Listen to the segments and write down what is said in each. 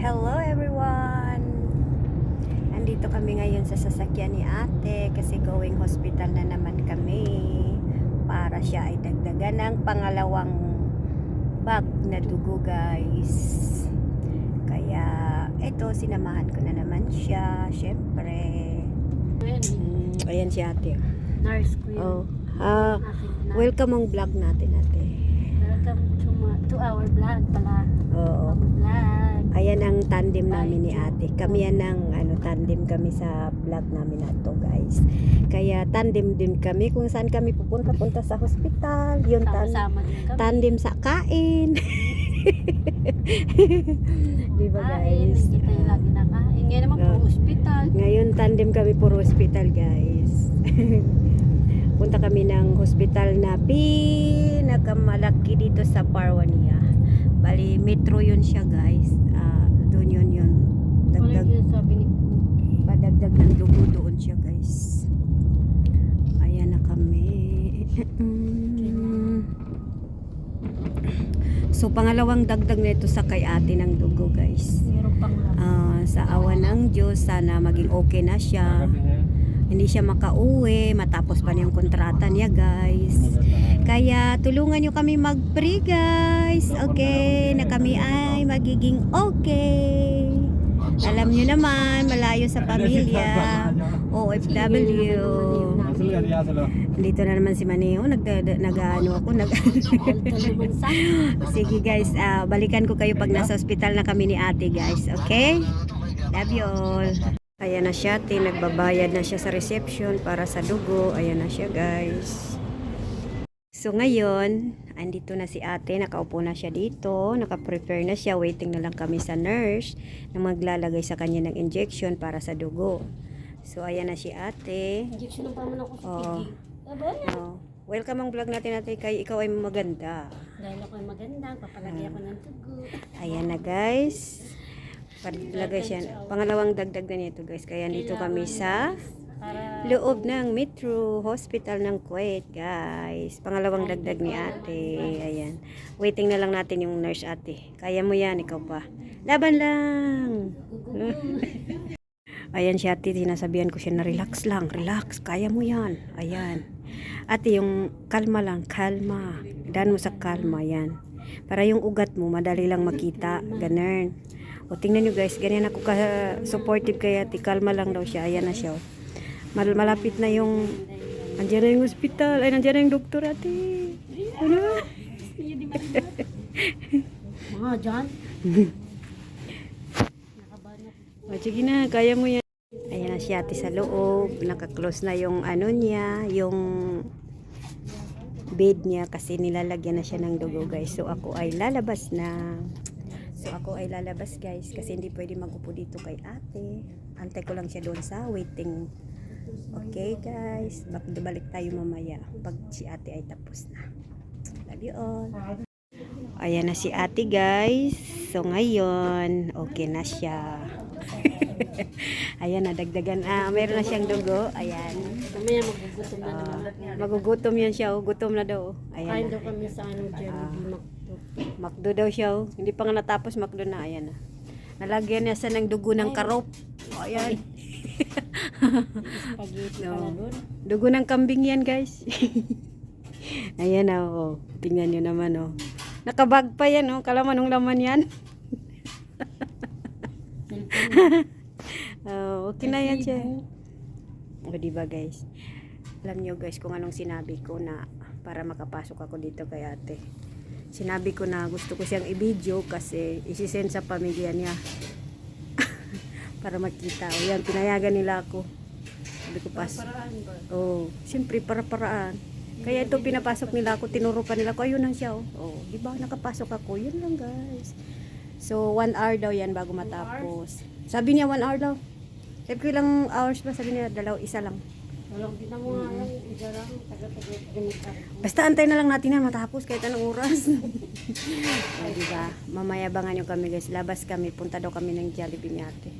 Hello everyone! Andito kami ngayon sa sasakyan ni ate kasi going hospital na naman kami para siya ay dagdagan ng pangalawang bag na dugo guys. Kaya eto sinamahan ko na naman siya syempre. Ayan, Mm, ayan si ate. nurse ko yun. Oh, na- welcome ang vlog natin ate. Welcome to, ma- to our vlog pala. Oo. Vlog. Ayan ang tandem namin ni ate. Kami yan ang ano, tandem kami sa vlog namin na to guys. Kaya tandem din kami kung saan kami pupunta punta sa hospital. Yung tan tandem sa kain. Di ba Kain, guys? Hindi tayo lagi nakain. Ngayon naman Yeah. po hospital. Ngayon tandem kami puro hospital guys. Punta kami ng hospital na pinakamalaki dito sa Parwania. Bali, metro yun siya guys. Ah, doon yun yun. Wala Dagdag yung sabi ni padagdag ng dugo doon siya guys ayan na kami so pangalawang dagdag na ito sa kay ate ng dugo guys. Ah, sa awa ng Diyos sana maging okay na siya hindi siya makauwi matapos pa niyang kontrata niya guys. Kaya tulungan nyo kami mag-pray guys. Okay na kami ay magiging okay. Alam nyo naman malayo sa pamilya. OFW dito na naman si Maneo. Nag, nag ano ako nag sige guys. Ah, balikan ko kayo pag nasa ospital na kami ni ate guys. Okay? Love you all ayan na siya te nagbabayad na siya sa reception para sa dugo ayan na siya guys So ngayon, andito na si ate, nakaupo na siya dito, naka-prepare na siya, waiting na lang kami sa nurse na maglalagay sa kanya ng injection para sa dugo. So ayan na si ate. Injection ng paman ako sa Oo. pigi. Oh, welcome ang vlog natin ate kay ikaw ay maganda. Dahil ako ay maganda, papalagay ako ng tugo. Ayan na guys. Paglagay siya. Pangalawang dagdag na nito guys. Kaya dito kami sa loob ng Metro Hospital ng Kuwait, guys. Pangalawang dagdag ni ate. Ayan. Waiting na lang natin yung nurse ate. Kaya mo yan, ikaw pa. Laban lang! Ayan si ate, sinasabihan ko siya na relax lang, relax, kaya mo yan. Ayan. Ate, yung kalma lang, kalma. Daan mo sa kalma, yan. Para yung ugat mo, madali lang makita. Ganun. O tingnan nyo guys, ganyan ako ka-supportive kay ate. Kalma lang daw siya. Ayan na siya. oh. Mal malapit na yung andyan na yung hospital. Ay, nandiyan na yung doktor ate. Ano? mga. Nakabahan ako. O, sige na, kaya mo yan. Ayan na si ate sa loob. Naka-close na yung ano niya, yung bed niya kasi nilalagyan na siya ng dugo guys. So ako ay lalabas na. So ako ay lalabas guys kasi hindi pwede magupo dito kay ate. Antay ko lang siya doon sa waiting. Okay guys, balik tayo mamaya pag si ate ay tapos na. Love you all. Ayan na si ate guys. So ngayon, okay na siya. Ayan na, dagdagan. Ah, meron na siyang dugo. Ayan. Mamaya magugutom na naman. Ah, magugutom yan siya. Oh. Gutom na daw. Kain Ayan na. daw kami sa ano makto. Makdo daw siya. oh. Hindi pa nga natapos makdo na. Ayan na. Nalagyan niya siya ng dugo ng karop. Oh, ayan. No. Dugo ng kambing yan, guys. Ayan na, oh. Tingnan nyo naman, oh. Nakabag pa yan, oh. Kalaman ng laman yan. Oh, okay na yan siya. O, diba guys? Alam nyo guys kung anong sinabi ko na para makapasok ako dito kay ate. Sinabi ko na gusto ko siyang i-video kasi isisend sa pamilya niya. para makita. O yan, pinayagan nila ako. Sabi ko pas. Oh, siyempre para paraan. Kaya ito pinapasok nila ako, tinuro pa nila ko, ayun lang siya oh. Oh, di ba nakapasok ako, yun lang guys. So, one hour daw yan bago matapos. Sabi niya one hour daw. Sabi ko ilang hours ba? Sabi niya dalaw, isa lang. Basta antay na lang natin na matapos kahit anong oras. o, di ba? Mamaya bangan nyo kami guys. Labas kami. Punta daw kami ng Jollibee ni ate.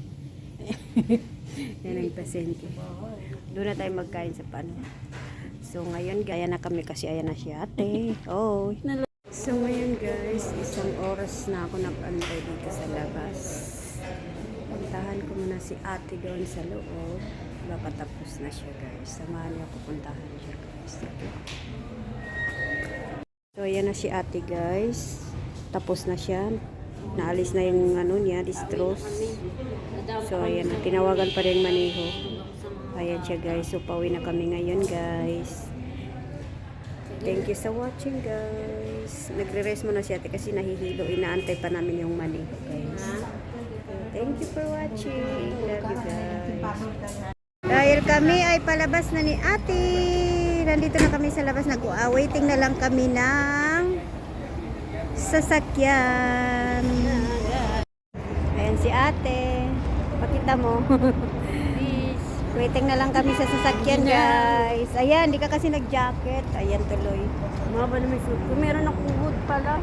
Yan ang pasyente. Doon na tayo magkain sa paano. So ngayon gaya na kami kasi ayan na si ate. Oh. So ngayon guys, isang oras na ako nag-antay dito sa labas. si ate doon sa loob. Baka tapos na siya guys. Samahan niyo pupuntahan siya guys. So ayan na si ate guys. Tapos na siya. Naalis na yung ano niya, distros. So ayan, tinawagan pa rin maniho. Ayan siya guys. So pauwi na kami ngayon guys. Thank you sa watching guys. Nagre-rest muna si ate kasi nahihilo. Inaantay pa namin yung maniho guys. Thank you for watching. Love you guys. Kami ay palabas na ni ate. Nandito na kami sa labas. Nag-waiting na lang kami ng sasakyan. Ayan si ate. Pakita mo. Waiting na lang kami sa sasakyan guys. Ayan, di ka kasi nag-jacket. Ayan tuloy. Maba na may suit ko. Meron akong hood pala.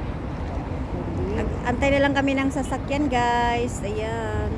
Antay na lang kami ng sasakyan guys. Ayan.